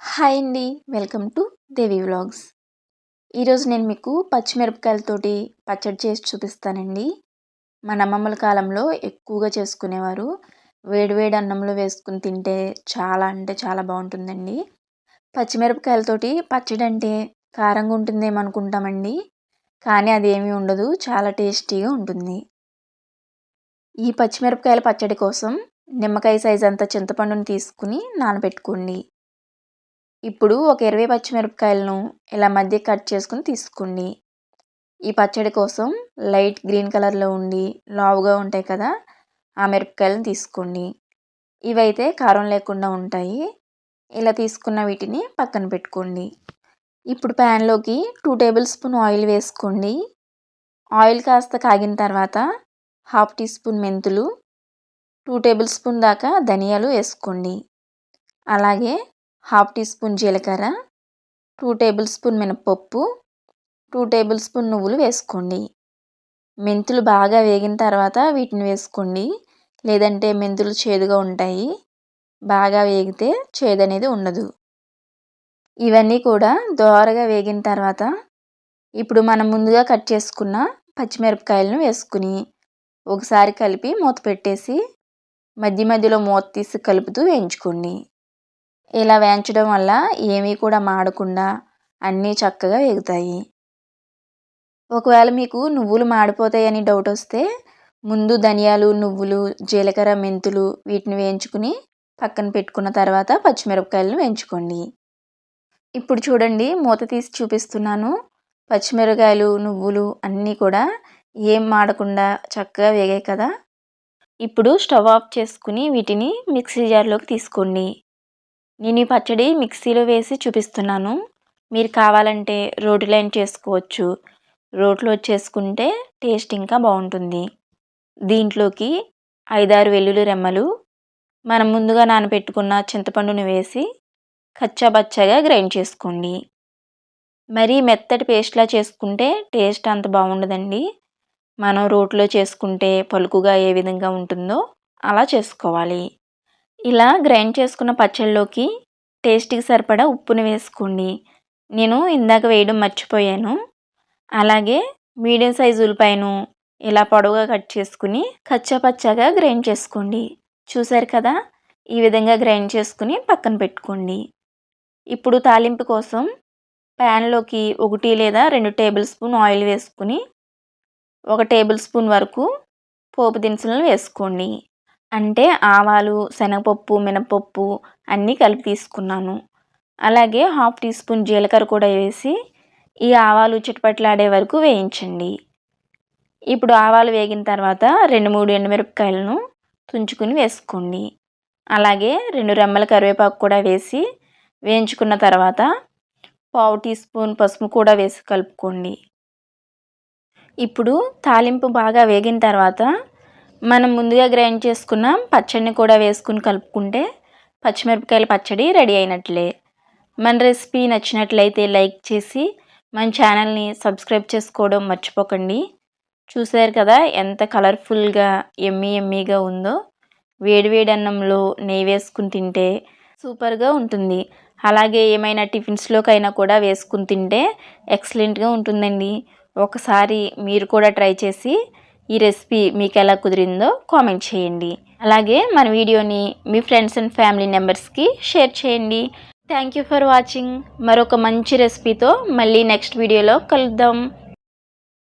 Hi అండి welcome to Devi vlogs. ఈరోజు నేను మీకు పచ్చిమిరపకాయలతోటి పచ్చడి చేసి చూపిస్తానండి. మా అమ్మమ్మల కాలంలో ఎక్కువగా చేసుకునేవారు. వేడివేడి అన్నంలో వేసుకుని తింటే చాలా అంటే చాలా బాగుంటుందండి. పచ్చిమిరపకాయలతోటి పచ్చడి అంటే కారంగా ఉంటుందేమో అనుకుంటామండి. కానీ అది ఏమీ ఉండదు చాలా టేస్టీగా ఉంటుంది. ఈ పచ్చిమిరపకాయల పచ్చడి కోసం నిమ్మకాయ సైజ్ అంత చింతపండుని తీసుకుని నానబెట్టుకోండి. ఇప్పుడు ఒక ఇరవై పచ్చిమిరపకాయలను ఇలా మధ్య కట్ చేసుకుని తీసుకోండి. ఈ పచ్చడి కోసం లైట్ గ్రీన్ కలర్లో ఉండి లావుగా ఉంటాయి కదా ఆ మిరపకాయలను తీసుకోండి. ఇవైతే కారం లేకుండా ఉంటాయి. ఇలా తీసుకున్న వీటిని పక్కన పెట్టుకోండి. ఇప్పుడు ప్యాన్లోకి టూ టేబుల్ స్పూన్ ఆయిల్ వేసుకోండి. ఆయిల్ కాస్త కాగిన తర్వాత హాఫ్ టీ స్పూన్ మెంతులు టూ టేబుల్ స్పూన్ దాకా ధనియాలు వేసుకోండి. అలాగే హాఫ్ టీ స్పూన్ జీలకర్ర టూ టేబుల్ స్పూన్ మినపప్పు టూ టేబుల్ స్పూన్ నువ్వులు వేసుకోండి. మెంతులు బాగా వేగిన తర్వాత వీటిని వేసుకోండి. లేదంటే మెంతులు చేదుగా ఉంటాయి. బాగా వేగితే చేదు అనేది ఉండదు. ఇవన్నీ కూడా దోరగా వేగిన తర్వాత ఇప్పుడు మనం ముందుగా కట్ చేసుకున్న పచ్చిమిరపకాయలను వేసుకుని ఒకసారి కలిపి మూత పెట్టేసి మధ్య మధ్యలో మూత తీసి కలుపుతూ వేయించుకోండి. ఇలా వేయించడం వల్ల ఏమీ కూడా మాడకుండా అన్నీ చక్కగా ఎగుతాయి ఒకవేళ మీకు నువ్వులు మాడిపోతాయని డౌట్ వస్తే ముందు ధనియాలు నువ్వులు జీలకర్ర మెంతులు వీటిని వేయించుకుని పక్కన పెట్టుకున్న తర్వాత పచ్చిమిరపకాయలను వేయించుకోండి. ఇప్పుడు చూడండి మూత తీసి చూపిస్తున్నాను. పచ్చిమిరపకాయలు నువ్వులు అన్నీ కూడా ఏం మాడకుండా చక్కగా వేగాయి కదా. ఇప్పుడు స్టవ్ ఆఫ్ చేసుకుని వీటిని మిక్సీ జార్లోకి తీసుకోండి. నేను ఈ పచ్చడి మిక్సీలో వేసి చూపిస్తున్నాను. మీరు కావాలంటే రోటిలైన్ చేసుకోవచ్చు. రోట్లో చేసుకుంటే టేస్ట్ ఇంకా బాగుంటుంది. దీంట్లోకి ఐదారు వెల్లుల్లి రెమ్మలు మనం ముందుగా నానబెట్టుకున్న చింతపండుని వేసి కచ్చాబచ్చాగా గ్రైండ్ చేసుకోండి. మరీ మెత్తటి పేస్ట్లా చేసుకుంటే టేస్ట్ అంత బాగుండదండి. మనం రోట్లో చేసుకుంటే పలుకుగా ఏ విధంగా ఉంటుందో అలా చేసుకోవాలి. ఇలా గ్రైండ్ చేసుకున్న పచ్చళ్ళలోకి టేస్ట్కి సరిపడా ఉప్పుని వేసుకోండి. నేను ఇందాక వేయడం మర్చిపోయాను. అలాగే మీడియం సైజు ఉల్లిపాయను ఇలా పొడవుగా కట్ చేసుకుని కచ్చాపచ్చాగా గ్రైండ్ చేసుకోండి. చూసారు కదా? ఈ విధంగా గ్రైండ్ చేసుకుని పక్కన పెట్టుకోండి. ఇప్పుడు తాలింపు కోసం ప్యాన్లోకి ఒకటి లేదా రెండు టేబుల్ స్పూన్ ఆయిల్ వేసుకుని ఒక టేబుల్ స్పూన్ వరకు పోపు దినుసులను వేసుకోండి. అంటే ఆవాలు శనగపప్పు మినపప్పు అన్నీ కలిపి తీసుకున్నాను. అలాగే హాఫ్ టీ స్పూన్ జీలకర్ర కూడా వేసి ఈ ఆవాలు చిటపట్లాడే వరకు వేయించండి. ఇప్పుడు ఆవాలు వేగిన తర్వాత రెండు మూడు ఎండుమిరపకాయలను తుంచుకుని వేసుకోండి. అలాగే రెండు రెమ్మల కరివేపాకు కూడా వేసి వేయించుకున్న తర్వాత పావు టీ స్పూన్ పసుపు కూడా వేసి కలుపుకోండి. ఇప్పుడు తాలింపు బాగా వేగిన తర్వాత మనం ముందుగా గ్రైండ్ చేసుకున్న పచ్చడిని కూడా వేసుకుని కలుపుకుంటే పచ్చిమిరపకాయల పచ్చడి రెడీ అయినట్లే. మన రెసిపీ నచ్చినట్లయితే లైక్ చేసి మన ఛానల్ని సబ్స్క్రైబ్ చేసుకోవడం మర్చిపోకండి. చూసారు కదా ఎంత కలర్ఫుల్గా ఎమ్మీ ఎమ్మీగా ఉందో. వేడివేడి అన్నంలో నెయ్యి వేసుకుని తింటే సూపర్గా ఉంటుంది. అలాగే ఏమైనా టిఫిన్స్లోకైనా కూడా వేసుకుని తింటే ఎక్సలెంట్గా ఉంటుందండి. ఒకసారి మీరు కూడా ట్రై చేసి ఈ రెసిపీ మీకు ఎలా కుదిరిందో కామెంట్ చేయండి. అలాగే మన వీడియోని మీ ఫ్రెండ్స్ అండ్ ఫ్యామిలీ మెంబర్స్కి షేర్ చేయండి. Thank you for watching. మరొక మంచి రెసిపీతో మళ్ళీ నెక్స్ట్ వీడియోలో కలుద్దాం.